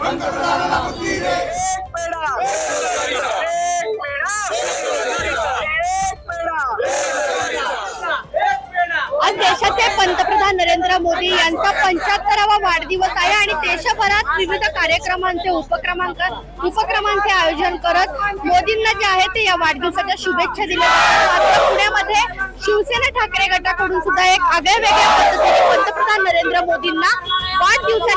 पंतप्रधानाला बुद्धी दे. पंतप्रधान नरेंद्र मोदी यांचा पंच्याहत्तरावा वाढदिवस आहे आणि देशभरात विविध कार्यक्रमांचे उपक्रमांक उपक्रमांचे आयोजन करत मोदींना जे आहे ते या वाढदिवसाच्या शुभेच्छा दिल्या जातात. मात्र पुण्यामध्ये शिवसेना ठाकरे गटाकडून सुद्धा एक आगळ्या वेगळ्या पद्धतीने पंतप्रधान नरेंद्र मोदींना वाढदिवस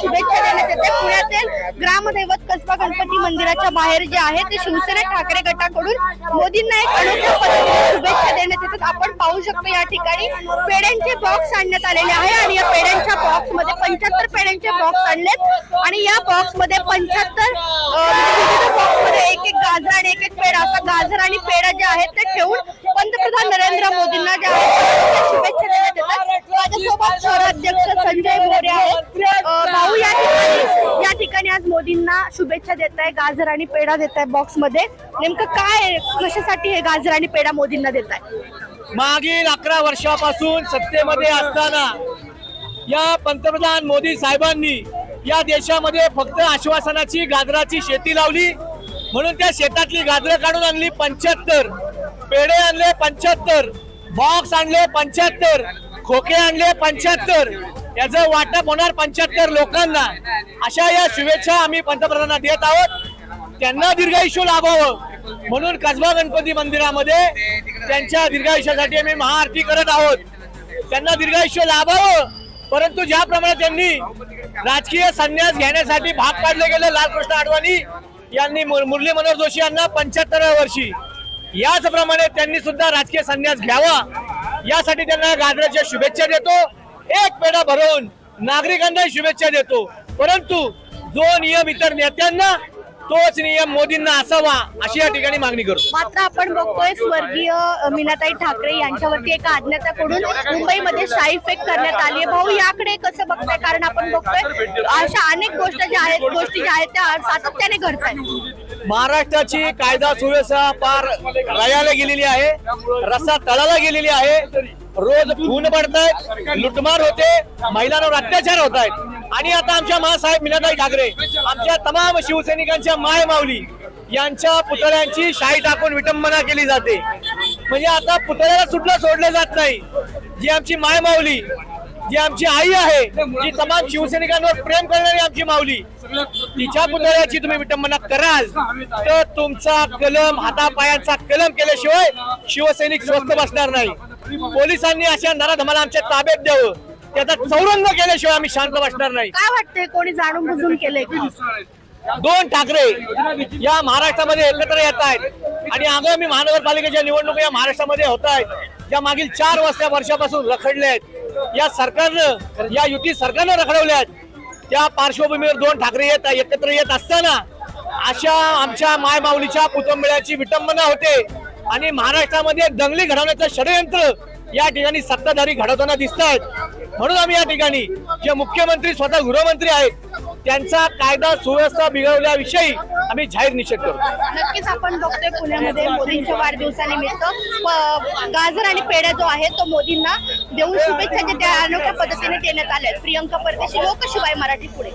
शुभेच्छा देण्यात येते पुण्यातील ग्रामदैवत कसबा गणपती मंदिराच्या बाहेर जे आहे ते शिवसेना ठाकरे गटाकडून मोदींना एक अनोख्या पद्धतीने शुभेच्छा देण्यात येतात. आपण पाहू शकतो या ठिकाणी पेड्यांचे बॉक्स आणण्यात आलेले आहे आणि या पेड्यांच्या बॉक्समध्ये पंच्याहत्तर पेड्यांचे बॉक्स आणलेत. आणि या बॉक्समध्ये पंच्याहत्तर बॉक्स म्हणजे मध्ये एक एक गाजर आणि एक एक पेढा असा गाजर आणि पेढा जे आहेत ते ठेवून पंतप्रधान नरेंद्र मोदींना जे आहे शुभेच्छा देण्यात येतात. माझ्यासोबत शहराध्यक्ष संजय मोरे आहेत अं, भाऊ या ठिकाणी या ठिकाणी शुभेच्छा देत आहे गाजर आणि पेढा देत आहे बॉक्समध्ये नेमकं काय आहे? कशासाठी हे गाजर आणि पेढा मोदींना देत आहे मागील अकरा वर्षापासून सत्तेमध्ये असताना या पंतप्रधान मोदी साहेबांनी या देशामध्ये फक्त आश्वासनाची गाजराची शेती लावली. म्हणून त्या शेतातली गाजरं काढून आणली पंच्याहत्तर. पेढे आणले पंच्याहत्तर. बॉक्स आणले पंच्याहत्तर. खोके आणले पंच्याहत्तर. याचं वाटप होणार पंच्याहत्तर लोकांना. अशा या शुभेच्छा आम्ही पंतप्रधानांना देत आहोत. त्यांना दीर्घायुष्य लाभावं. म्हणून कसबा गणपती मंदिरामध्ये त्यांच्या दीर्घायुष्यासाठी आम्ही महाआरती करत आहोत. त्यांना दीर्घायुष्य लाभावं. परंतु ज्याप्रमाणे त्यांनी राजकीय संन्यास घेण्यासाठी भाग पाडले गेले लालकृष्ण आडवाणी यांनी मुरली मनोहर जोशी यांना पंच्याहत्तराव्या वर्षी. याचप्रमाणे त्यांनी सुद्धा राजकीय संन्यास घ्यावा. यासाठी त्यांना गाजराच्या शुभेच्छा देतो. एक पेढा भरवून नागरिकांना शुभेच्छा देतो. परंतु जो नियम इतर नेत्यांना तोच नियम मोदींना असावा अशी या ठिकाणी मागणी करतो. मात्र आपण बघतोय स्वर्गीय मीनाताई ठाकरे यांच्यावरती एका अज्ञाताकडून मुंबईमध्ये शाई फेक करण्यात आली आहे. भाऊ याकडे कसं बघताय? कारण आपण बघतोय अशा अनेक गोष्टी ज्या आहेत गोष्टी ज्या आहेत त्या सातत्याने घडत आहेत महाराष्ट्राची कायदा सुव्यवस्था पार रयाला गेलेली आहे. रस्ता तळाला गेलेली आहे. रोज खून पडतायत लुटमार होते महिलांवर अत्याचार होत आहेत आणि आता आमच्या महासाहेब मीनाताई ठाकरे आमच्या तमाम शिवसैनिकांच्या माय माऊली यांच्या पुतळ्यांची शाही टाकून विटंबना केली जाते. म्हणजे आता पुतळ्याला सुद्धा सोडले जात नाही. जी आमची माय माऊली जी आमची आई आहे जी तमाम शिवसैनिकांवर प्रेम करणारी आमची माऊली तिच्या पुतळ्याची तुम्ही विटंबना कराल तर तुमचा कलम हातापायांचा कलम केल्याशिवाय शिवसैनिक स्वस्थ बसणार नाही. पोलिसांनी अशा नराधमाला आमच्या ताब्यात द्यावं. त्याचा चौरंग केल्याशिवाय आम्ही शांत बसणार नाही. काय वाटतंय कोणी जाणून बुजून केलंय का? दोन ठाकरे या महाराष्ट्रामध्ये एकत्र येत आहेत. आणि आगामी महानगरपालिकेच्या निवडणुका या महाराष्ट्रामध्ये होत आहेत. ज्या मागील चार वर्षा वर्षापासून रखडले आहेत. या सरकारनं या युती सरकारनं रखडवल्या आहेत. त्या पार्श्वभूमीवर दोन ठाकरे येत एकत्र येत असताना अशा आमच्या माय माऊलीच्या पुतंबळ्याची विटंबना होते. आणि महाराष्ट्रामध्ये दंगली घडवण्याचं षडयंत्र या ठिकाणी सत्ताधारी घडवताना दिसत आहेत म्हणून आम्ही या ठिकाणी जे मुख्यमंत्री स्वतः गृहमंत्री आहेत त्यांचा कायदा सुव्यवस्था बिघडवल्याविषयी आम्ही जाहीर निषेध करतो. नक्कीच आपण बघतोय पुण्यामध्ये मोदींच्या वाढदिवसानिमित्त. प- गाजर आणि पेढा जो आहे तो मोदींना देऊन शुभेच्छा त्या अनोख्या पद्धतीने देण्यात आल्या आहेत. प्रियंका परदेशी लोकशिवाय मराठी पुढे